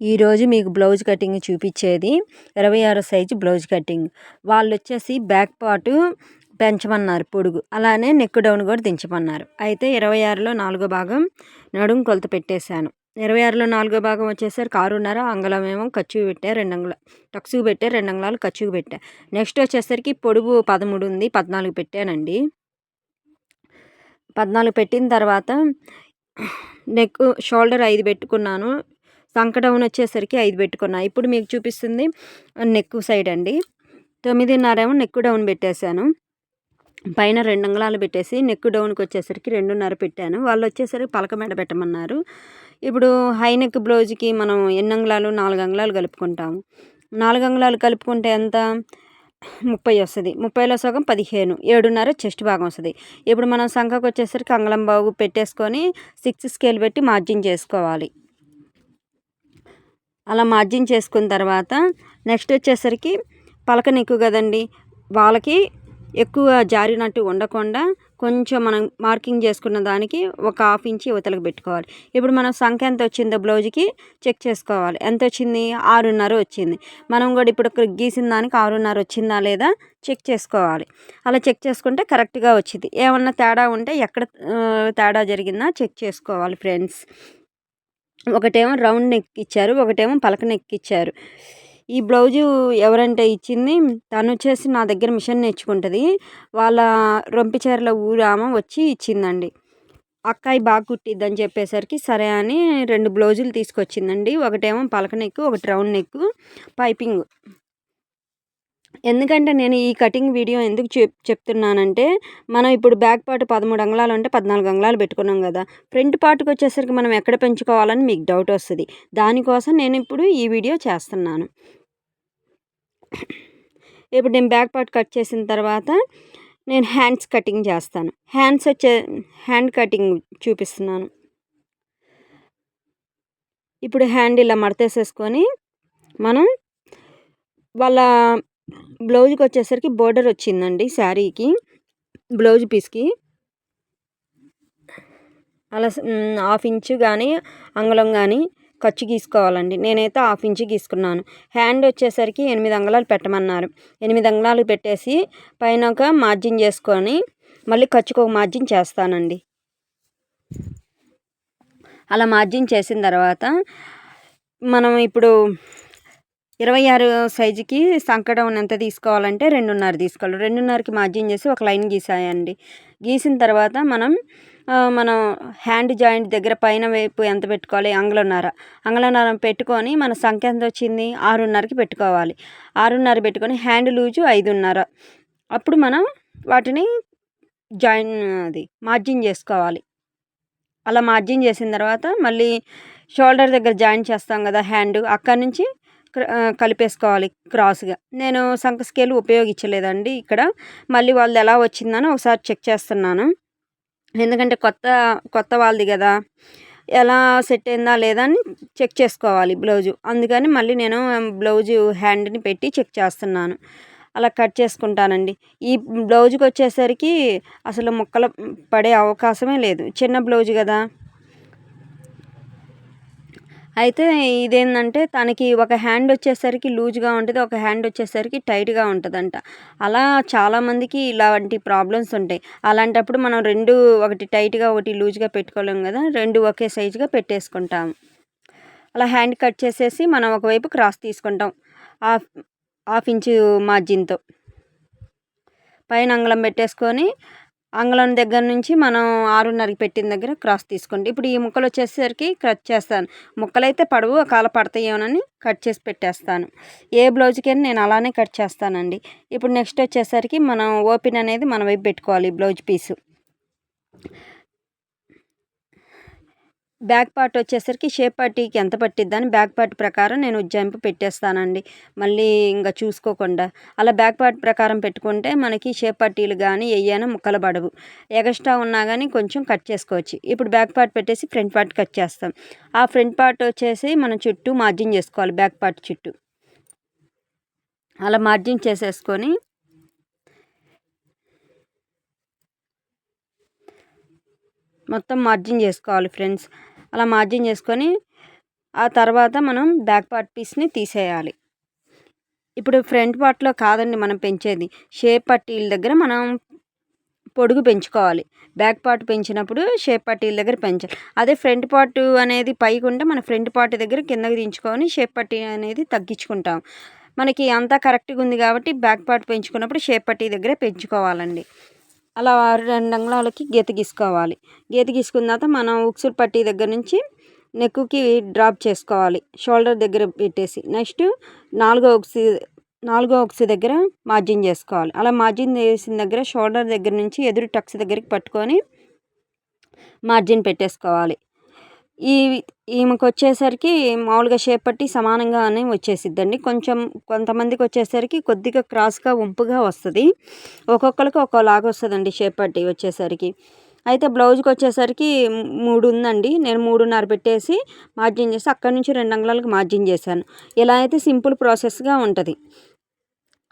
ఈరోజు మీకు blouse cutting చూపించేది ఇరవై ఆరు సైజు బ్లౌజ్ కటింగ్. వాళ్ళు వచ్చేసి బ్యాక్ పార్టు పెంచమన్నారు పొడుగు. అలానే నెక్ డౌన్ కూడా దించమన్నారు. అయితే ఇరవై ఆరులో నాలుగో భాగం నడుము కొలత పెట్టేశాను. ఇరవై ఆరులో నాలుగో భాగం వచ్చేసరికి ఆరున్నర అంగళం ఏమో ఖర్చు పెట్టా రెండు అంగుళ టక్సుకు పెట్టా రెండు అంగుళాలు ఖర్చుకు పెట్టా. నెక్స్ట్ వచ్చేసరికి పొడుగు పదమూడు ఉంది పద్నాలుగు పెట్టానండి. పద్నాలుగు పెట్టిన తర్వాత నెక్ షోల్డర్ ఐదు పెట్టుకున్నాను. సంక డౌన్ వచ్చేసరికి ఐదు పెట్టుకున్నా. ఇప్పుడు మీకు చూపిస్తుంది నెక్ సైడ్ అండి. తొమ్మిదిన్నర ఏమో నెక్ డౌన్ పెట్టేశాను. పైన రెండు అంగళాలు పెట్టేసి నెక్ డౌన్కి వచ్చేసరికి రెండున్నర పెట్టాను. వాళ్ళు వచ్చేసరికి పలక మెడ పెట్టమన్నారు. ఇప్పుడు హై నెక్ బ్లౌజ్కి మనం ఎన్ని అంగళాలు? నాలుగు అంగళాలు కలుపుకుంటాము నాలుగు అంగళాలు కలుపుకుంటే ఎంత? ముప్పై వస్తుంది. ముప్పైలో సగం పదిహేను. ఏడున్నర చెస్ట్ భాగం వస్తుంది. ఇప్పుడు మనం సంఖకు వచ్చేసరికి అంగళం బాగు పెట్టేసుకొని సిక్స్ స్కేల్ పెట్టి మార్జిన్ చేసుకోవాలి. అలా మార్జిన్ చేసుకున్న తర్వాత నెక్స్ట్ వచ్చేసరికి పలకని ఎక్కువ కదండి. వాళ్ళకి ఎక్కువ జారినట్టు ఉండకుండా కొంచెం మనం మార్కింగ్ చేసుకున్న దానికి ఒక హాఫ్ ఇంచి యువతలకు పెట్టుకోవాలి. ఇప్పుడు మనం సంఖ్య ఎంత వచ్చిందో బ్లౌజ్కి చెక్ చేసుకోవాలి. ఎంత వచ్చింది? ఆరున్నర వచ్చింది. మనం కూడా ఇప్పుడు గీసిన దానికి ఆరున్నర వచ్చిందా లేదా చెక్ చేసుకోవాలి. అలా చెక్ చేసుకుంటే కరెక్ట్గా వచ్చింది. ఏమన్నా తేడా ఉంటే ఎక్కడ తేడా జరిగిందా చెక్ చేసుకోవాలి ఫ్రెండ్స్. ఒకటేమో రౌండ్ నెక్ ఇచ్చారు ఒకటేమో పలక నెక్ ఇచ్చారు ఈ బ్లౌజు ఎవరంటే ఇచ్చింది తను వచ్చేసి నా దగ్గర మిషన్ నేర్చుకుంటుంది. వాళ్ళ రొంపిచేర్ల ఊరామ వచ్చి ఇచ్చిందండి. అక్కాయి బాగా కుట్టిద్దని చెప్పేసరికి సరే అని రెండు బ్లౌజులు తీసుకొచ్చిందండి. ఒకటేమో పలక నెక్ ఒకటి రౌండ్ నెక్ పైపింగ్. ఎందుకంటే నేను ఈ కటింగ్ వీడియో ఎందుకు చెప్ చెప్తున్నానంటే మనం ఇప్పుడు బ్యాక్ పార్ట్ పదమూడు అంగళాలు అంటే పద్నాలుగు అంగళాలు పెట్టుకున్నాం కదా ఫ్రంట్ పార్ట్కి వచ్చేసరికి మనం ఎక్కడ పెంచుకోవాలని మీకు డౌట్ వస్తుంది. దానికోసం నేను ఇప్పుడు ఈ వీడియో చేస్తున్నాను. ఇప్పుడు నేను బ్యాక్ పార్ట్ కట్ చేసిన తర్వాత నేను హ్యాండ్స్ కటింగ్ చేస్తాను. హ్యాండ్స్ వచ్చే హ్యాండ్ కటింగ్ చూపిస్తున్నాను. ఇప్పుడు హ్యాండ్ ఇలా మడతేసేసుకొని మనం వాళ్ళ బ్లౌజ్కి వచ్చేసరికి బోర్డర్ వచ్చిందండి శారీకి బ్లౌజ్ పీస్కి. అలా హాఫ్ ఇంచు కానీ అంగుళం కానీ ఖర్చు గీసుకోవాలండి. నేనైతే హాఫ్ ఇంచు గీసుకున్నాను. హ్యాండ్ వచ్చేసరికి ఎనిమిది అంగుళాలు పెట్టమన్నారు. ఎనిమిది అంగుళాలు పెట్టేసి పైన ఒక మార్జిన్ చేసుకొని మళ్ళీ ఖర్చుకు ఒక మార్జిన్ చేస్తానండి. అలా మార్జిన్ చేసిన తర్వాత మనం ఇప్పుడు ఇరవై ఆరు సైజుకి సంకటం ఎంత తీసుకోవాలంటే రెండున్నర తీసుకోవాలి. రెండున్నరకి మార్జిన్ చేసి ఒక లైన్ గీసాయండి. గీసిన తర్వాత మనం మనం హ్యాండ్ జాయింట్ దగ్గర పైన వైపు ఎంత పెట్టుకోవాలి? అంగుళన్నర అంగుళన్నర పెట్టుకొని మన సంఖ్య ఎంత వచ్చింది? ఆరున్నరకి పెట్టుకోవాలి. ఆరున్నర పెట్టుకొని హ్యాండ్ లూజు ఐదున్నర. అప్పుడు మనం వాటిని జాయిన్ అది మార్జిన్ చేసుకోవాలి. అలా మార్జిన్ చేసిన తర్వాత మళ్ళీ షోల్డర్ దగ్గర జాయిన్ చేస్తాం కదా హ్యాండ్. అక్కడి నుంచి కలిపేసుకోవాలి క్రాస్గా. నేను సంఖ స్కేల్ ఉపయోగించలేదండి ఇక్కడ. మళ్ళీ వాళ్ళది ఎలా వచ్చిందని ఒకసారి చెక్ చేస్తున్నాను. ఎందుకంటే కొత్త కొత్త వాళ్ళది కదా. ఎలా సెట్ అయిందా లేదా అని చెక్ చేసుకోవాలి బ్లౌజు. అందుకని మళ్ళీ నేను బ్లౌజు హ్యాండ్ని పెట్టి చెక్ చేస్తున్నాను. అలా కట్ చేసుకుంటానండి. ఈ బ్లౌజ్కి వచ్చేసరికి అసలు ముక్కలు పడే అవకాశమే లేదు. చిన్న బ్లౌజ్ కదా. అయితే ఇదేంటంటే తనకి ఒక హ్యాండ్ వచ్చేసరికి లూజ్గా ఉంటుంది ఒక హ్యాండ్ వచ్చేసరికి టైట్గా ఉంటుందంట. అలా చాలామందికి ఇలాంటి ప్రాబ్లమ్స్ ఉంటాయి. అలాంటప్పుడు మనం రెండు ఒకటి టైట్గా ఒకటి లూజ్గా పెట్టుకోలేం కదా రెండు ఒకే సైజుగా పెట్టేసుకుంటాం. అలా హ్యాండ్ కట్ చేసేసి మనం ఒకవైపు క్రాస్ తీసుకుంటాం హాఫ్ హాఫ్ ఇంచు మార్జిన్తో. పైన అంగళం పెట్టేసుకొని అంగళం దగ్గర నుంచి మనం ఆరున్నరకి పెట్టిన దగ్గర క్రాస్ తీసుకోండి. ఇప్పుడు ఈ ముక్కలు వచ్చేసరికి కట్ చేస్తాను. ముక్కలు అయితే పడవు కాల పడతాయేమోనని కట్ చేసి పెట్టేస్తాను. ఏ బ్లౌజ్కైనా నేను అలానే కట్ చేస్తానండి. ఇప్పుడు నెక్స్ట్ వచ్చేసరికి మనం ఓపెన్ అనేది మన వైపు పెట్టుకోవాలి బ్లౌజ్ పీసు. బ్యాక్ పార్ట్ వచ్చేసరికి షేప్ పార్టీకి ఎంత పట్టిద్దని బ్యాక్ పార్ట్ ప్రకారం నేను జంప్ పెట్టేస్తానండి. మళ్ళీ ఇంకా చూసుకోకుండా. అలా బ్యాక్ పార్ట్ ప్రకారం పెట్టుకుంటే మనకి షేప్ పట్టీలు కానీ ఏయైనా ముక్కలు పడవు. ఎగస్ట్రా ఉన్నా కానీ కొంచెం కట్ చేసుకోవచ్చు. ఇప్పుడు బ్యాక్ పార్ట్ పెట్టేసి ఫ్రంట్ పార్ట్ కట్ చేస్తాం. ఆ ఫ్రంట్ పార్ట్ వచ్చేసి మనం చుట్టూ మార్జిన్ చేసుకోవాలి బ్యాక్ పార్ట్ చుట్టూ. అలా మార్జిన్ చేసేసుకొని మొత్తం మార్జిన్ చేసుకోవాలి ఫ్రెండ్స్. అలా మార్జిన్ చేసుకొని ఆ తర్వాత మనం బ్యాక్ పార్ట్ పీస్ని తీసేయాలి. ఇప్పుడు ఫ్రంట్ పార్ట్లో కాదండి మనం పెంచేది. షేప్ పట్టీల దగ్గర మనం పొడుగు పెంచుకోవాలి. బ్యాక్ పార్ట్ పెంచినప్పుడు షేప్ పట్టీల దగ్గర పెంచాలి. అదే ఫ్రంట్ పార్ట్ అనేది పైకి ఉంటే మన ఫ్రంట్ పార్ట్ దగ్గర కిందకి దించుకొని షేప్ పట్టీ అనేది తగ్గించుకుంటాం. మనకి అంతా కరెక్ట్గా ఉంది కాబట్టి బ్యాక్ పార్ట్ పెంచుకున్నప్పుడు షేప్ పట్టీ దగ్గర పెంచుకోవాలండి. అలా రెండు అంగుళాలకి గీత గీసుకోవాలి. గీత గీసుకున్న తర్వాత మనం ఉక్సులు పట్టీ దగ్గర నుంచి నెక్కుకి డ్రాప్ చేసుకోవాలి. షోల్డర్ దగ్గర పెట్టేసి నెక్స్ట్ నాలుగో ఉక్సి నాలుగో ఒకసి దగ్గర మార్జిన్ చేసుకోవాలి. అలా మార్జిన్ చేసిన దగ్గర షోల్డర్ దగ్గర నుంచి ఎదురు టక్స్ దగ్గరికి పట్టుకొని మార్జిన్ పెట్టేసుకోవాలి. ఈ ఈమెకు వచ్చేసరికి మామూలుగా షేప్ పట్టి సమానంగానే వచ్చేసిద్దండి. కొంచెం కొంతమందికి వచ్చేసరికి కొద్దిగా క్రాస్గా వంపుగా వస్తుంది. ఒక్కొక్కరికి ఒక్కోలాగా వస్తుందండి షేప్ పట్టి వచ్చేసరికి. అయితే బ్లౌజ్కి వచ్చేసరికి మూడు ఉందండి నేను మూడున్నర పెట్టేసి మార్జిన్ చేసి అక్కడి నుంచి రెండు అంగుళాలకు మార్జిన్ చేశాను. ఇలా అయితే సింపుల్ ప్రాసెస్గా ఉంటుంది.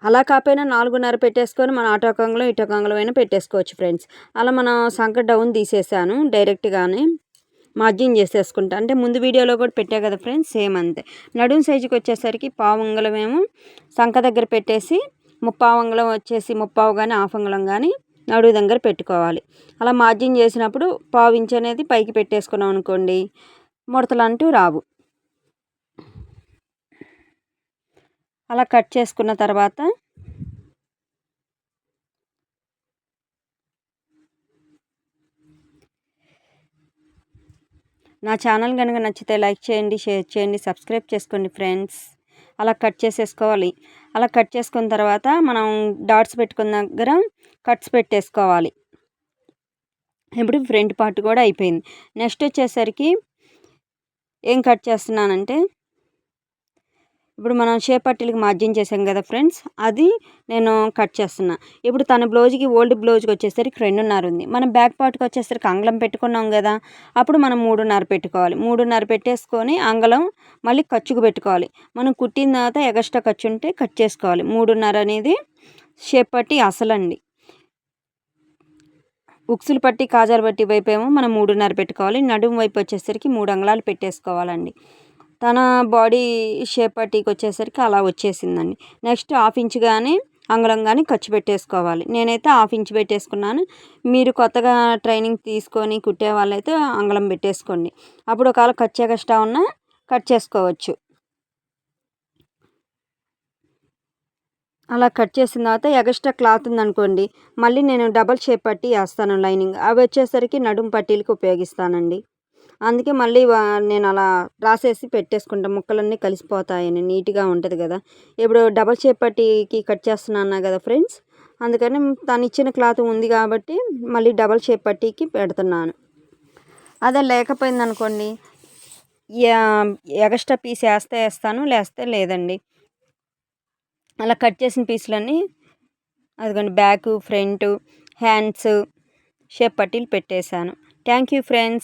అలా కాకపోయినా నాలుగున్నర పెట్టేసుకొని మన ఆటో కంగళం ఇటో అయినా పెట్టేసుకోవచ్చు ఫ్రెండ్స్. అలా మనం సంక డౌన్ తీసేసాను డైరెక్ట్గానే. మార్జిన్ చేసేసుకుంటా. అంటే ముందు వీడియోలో కూడా పెట్టా కదా ఫ్రెండ్స్ సేమ్ అంతే. నడుం సైజుకి వచ్చేసరికి పావు అంగుళం ఏమో సంఖ దగ్గర పెట్టేసి ముప్పావు అంగుళం వచ్చేసి ముప్పావు కానీ హాఫ్ అంగుళం కానీ నడువు దగ్గర పెట్టుకోవాలి. అలా మార్జిన్ చేసినప్పుడు పావు ఇంచ్ అనేది పైకి పెట్టేసుకున్నాం అనుకోండి ముడతలు అంటూ రావు. అలా కట్ చేసుకున్న తర్వాత నా ఛానల్ కనుక నచ్చితే లైక్ చేయండి షేర్ చేయండి సబ్స్క్రైబ్ చేసుకోండి ఫ్రెండ్స్. అలా కట్ చేసేసుకోవాలి. అలా కట్ చేసుకున్న తర్వాత మనం డాట్స్ పెట్టుకున్న దగ్గర కట్స్ పెట్టేసుకోవాలి. ఇప్పుడు ఫ్రంట్ పార్ట్ కూడా అయిపోయింది. నెక్స్ట్ వచ్చేసరికి ఏం కట్ చేస్తున్నానంటే ఇప్పుడు మనం షేప్ పట్టీలకి మార్జిన్ చేసాం కదా ఫ్రెండ్స్ అది నేను కట్ చేస్తున్నా. ఇప్పుడు తన బ్లౌజ్కి ఓల్డ్ బ్లౌజ్కి వచ్చేసరికి రెండున్నర ఉంది. మనం బ్యాక్ పార్ట్కి వచ్చేసరికి అంగళం పెట్టుకున్నాం కదా అప్పుడు మనం మూడున్నర పెట్టుకోవాలి. మూడున్నర పెట్టేసుకొని అంగళం మళ్ళీ ఖర్చుకు పెట్టుకోవాలి. మనం కుట్టిన తర్వాత ఎగస్ట్రా ఖర్చు ఉంటే కట్ చేసుకోవాలి. మూడున్నర అనేది షేప్ పట్టి అసలండి. ఉక్సులు పట్టి కాజాలు పట్టి వైపు ఏమో మనం మూడున్నర పెట్టుకోవాలి. నడుము వైపు వచ్చేసరికి మూడు అంగళాలు పెట్టేసుకోవాలండి. తన బాడీ షేప్ పట్టీకి వచ్చేసరికి అలా వచ్చేసిందండి. నెక్స్ట్ హాఫ్ ఇంచ్ కానీ అంగుళం కానీ ఖర్చు పెట్టేసుకోవాలి. నేనైతే హాఫ్ ఇంచ్ పెట్టేసుకున్నాను. మీరు కొత్తగా ట్రైనింగ్ తీసుకొని కుట్టే వాళ్ళైతే అంగుళం పెట్టేసుకోండి. అప్పుడు ఒకవేళ కట్ ఎక్స్ట్రా ఉన్నా కట్ చేసుకోవచ్చు. అలా కట్ చేసిన తర్వాత ఎగస్ట్రా క్లాత్ ఉందనుకోండి మళ్ళీ నేను డబల్ షేప్ పట్టి వేస్తాను లైనింగ్. అవి వచ్చేసరికి నడుము పట్టీలకు ఉపయోగిస్తానండి. అందుకే మళ్ళీ నేను అలా రాసేసి పెట్టేసుకుంటాను ముక్కలన్నీ కలిసిపోతాయని నీట్గా ఉంటుంది కదా. ఇప్పుడు డబల్ షేప్ పట్టీకి కట్ చేస్తున్నాను కదా ఫ్రెండ్స్? అందుకని తను ఇచ్చిన క్లాత్ ఉంది కాబట్టి మళ్ళీ డబల్ షేప్ పట్టీకి పెడుతున్నాను. అదే లేకపోయింది అనుకోండి ఎగస్ట్రా పీస్ వేస్తే వేస్తాను లేస్తే లేదండి. అలా కట్ చేసిన పీసులన్నీ అదిగోండి బ్యాక్ ఫ్రంట్ హ్యాండ్స్ షేప్ పట్టీలు పెట్టేశాను. Thank you friends.